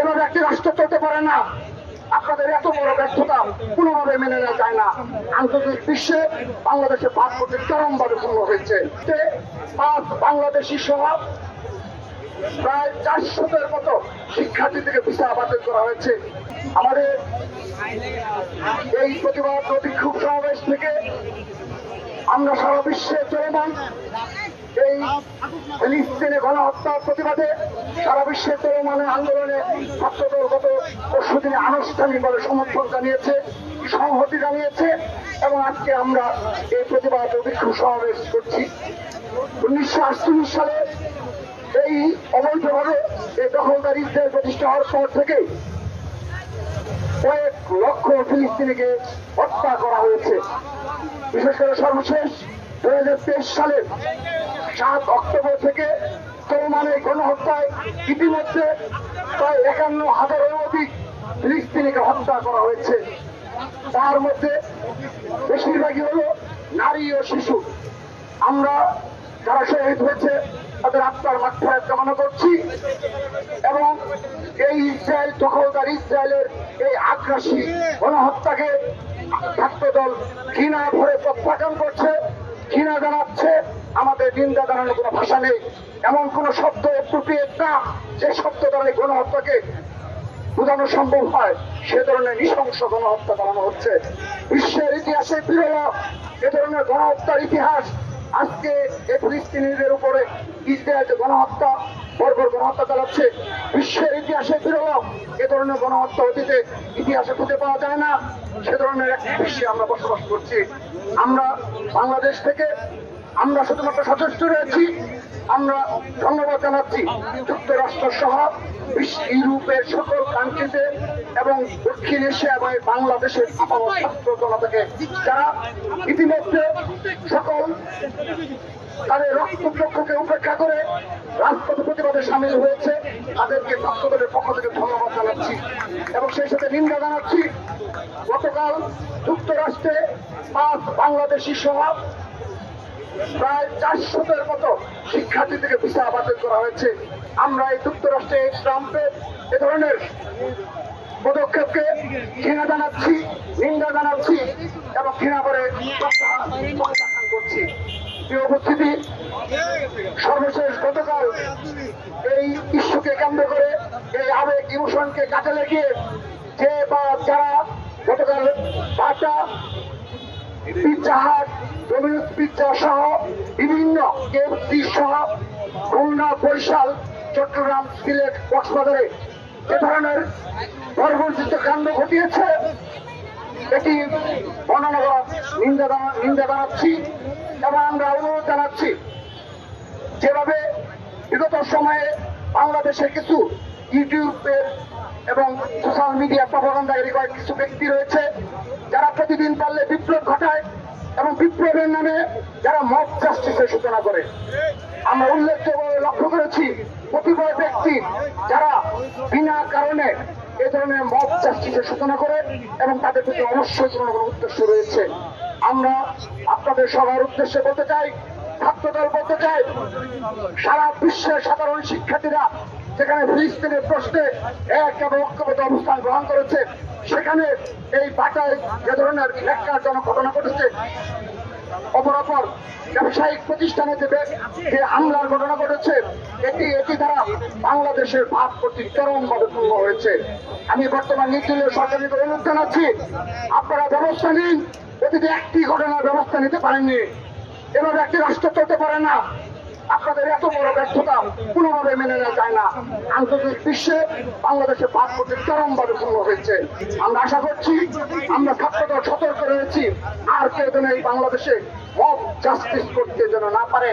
এভাবে একটি রাষ্ট্র চলতে পারে না। আপনাদের এত বড় ব্যর্থতা কোনোভাবে মেনে নেওয়া যায় না। আন্তর্জাতিক বিশ্বে বাংলাদেশের কোটি চরমভাবে পূর্ণ হয়েছে। পাঁচ বাংলাদেশি সহ প্রায় চারশোদের মতো শিক্ষার্থী থেকে ভিসা বাতিল করা হয়েছে। আমাদের এই প্রতিবাদ বিক্ষোভ সমাবেশ থেকে আমরা সারা বিশ্বে চলমান এই ফিলিস্তিনে গণহত্যার প্রতিবাদে সারা বিশ্বে চলমান আন্দোলনে ছাত্রদল গত পরশু দিনে আনুষ্ঠানিকভাবে সমর্থন জানিয়েছে, সংহতি জানিয়েছে এবং আজকে আমরা এই প্রতিবাদ বিক্ষোভ সমাবেশ করছি। উনিশশো আটচল্লিশ সালে এই অবৈধভাবে এই দখলদার প্রতিষ্ঠা হওয়ার পর থেকে কয়েক লক্ষ ফিলিস্তিনিকে হত্যা করা হয়েছে। বিশেষ করে সর্বশেষ দু সালের সাত অক্টোবর থেকে চলমানের গণহত্যায় ইতিমধ্যে প্রায় একান্ন হাজারের অধিক ফিলিস্তিনিকে হত্যা করা হয়েছে। তার মধ্যে বেশিরভাগই হলো নারী ও শিশু। আমরা যারা শহীদ হয়েছে, তাদের আত্মার মাত্রায় কামনা করছি এবং এই ইসরায়েল দখলদার ইসরায়েলের এই আগ্রাসী গণহত্যাকে ছাত্রদল ঘৃণা ভরে প্রত্যাখ্যান করছে, ঘৃণা জানাচ্ছে আমাদের নিন্দা জানানোর কোনো ভাষা নেই। এমন কোন শব্দ অ্যাপ্রোপ্রিয়েট না যে শব্দ দ্বারা এই গণহত্যাকে বোঝানো সম্ভব হয়। সে ধরনের নৃশংস গণহত্যা চালানো হচ্ছে। বিশ্বের ইতিহাসে বিরল এ ধরনের গণহত্যার ইতিহাস আজকে এই ফিলিস্তিনিদের উপরে ইসরায়েল যে গণহত্যা, বর্বর গণহত্যা চালাচ্ছে, বিশ্বের ইতিহাসে বিরল এ ধরনের গণহত্যা অতীতে ইতিহাসে খুঁজে পাওয়া যায় না। সে ধরনের একটি বিশ্বে আমরা বসবাস করছি। আমরা বাংলাদেশ থেকে আমরা শুধুমাত্র সচেষ্ট রয়েছি। আমরা ধন্যবাদ জানাচ্ছি যুক্তরাষ্ট্র সহ ইউরোপের সকল কান্ট্রিতে এবং দক্ষিণ এশিয়া এবং বাংলাদেশের ছাত্র জনতাকে যারা ইতিমধ্যে সকল তাদের রক্তচক্ষকে উপেক্ষা করে রাজপথ প্রতিবাদে সামিল হয়েছে, তাদেরকে ছাত্রদের পক্ষ থেকে ধন্যবাদ জানাচ্ছি। এবং সেই সাথে নিন্দা জানাচ্ছি, গতকাল যুক্তরাষ্ট্রে পাঁচ বাংলাদেশি সহ প্রায় চারশোদের মতো শিক্ষার্থী থেকে ভিসা বাতিল করা হয়েছে। আমরা এই যুক্তরাষ্ট্রে ট্রাম্পের এ ধরনের পদক্ষেপকে ঘৃণা জানাচ্ছি, নিন্দা জানাচ্ছি এবং ঘৃণা করে উপস্থিতি, সর্বশেষ গতকাল এই ইস্যুকে কেন্দ্র করে এই আবেগ ইমোশনকে কাজে লাগিয়ে যে বা যারা গতকাল বাটা পিৎজা হাট ডোমিনোস সহ বিভিন্ন কেএফসি সহ খুলনা চট্টগ্রাম, সিলেট, কক্সবাজারে এ ধরনের বর্বরচিত ঘটিয়েছে। এটি বর্ণনা নিন্দা নিন্দা জানাচ্ছি এবং আমরা জানাচ্ছি যেভাবে বিগত সময়ে বাংলাদেশের কিছু ইউটিউবের এবং সোশ্যাল মিডিয়া প্রপাগান্ডাকারী কয়েক কিছু ব্যক্তি রয়েছে, যারা প্রতিদিন পারলে বিপ্লব ঘটায়। এবং বিপ্লবের নামে যারা মব জাস্টিসের সূচনা করে। আমরা উল্লেখযোগ্য লক্ষ্য করেছি, কতিপয় ব্যক্তি যারা বিনা কারণে এ ধরনের মব জাস্টিসের সূচনা করে এবং তাদের প্রতি অবশ্যই কোনো কোনো উদ্দেশ্য রয়েছে। আমরা আপনাদের সবার উদ্দেশ্যে বলতে চাই, ছাত্রদল বলতে চাই, সারা বিশ্বের সাধারণ শিক্ষার্থীরা যেখানে ফিলিস্তিনের প্রশ্নে এক এবং ঐক্যবদ্ধ অবস্থান গ্রহণ করেছে সেখানে এই বাটায় যে ধরনের ন্যাক্কারজনক ঘটনা ঘটেছে, অপরাপর ব্যবসায়িক প্রতিষ্ঠানে যে বে- যে হামলার ঘটনা ঘটেছে, এটি এটি দ্বারা বাংলাদেশের ভাব প্রতি চরমভাবে পূর্ণ হয়েছে। আমি বর্তমান নির্দলীয় সরকারের অনুরোধ জানাচ্ছি, আপনারা ব্যবস্থা নিন। অতীতে একটি ঘটনার ব্যবস্থা নিতে পারেননি। এভাবে একটি রাষ্ট্র চলতে পারে না। আপনাদের এত বড় ব্যর্থতা কোনোভাবে মেনে নেওয়া যায় না। আন্তর্জাতিক বিশ্বে বাংলাদেশের কোটি চরমভাবে পূর্ণ হয়েছে। আমরা আশা করছি, আমরা ছাত্রদল সতর্ক রয়েছি। আর কেউ যেন এই বাংলাদেশে মব জাস্টিস করতে যেন না পারে।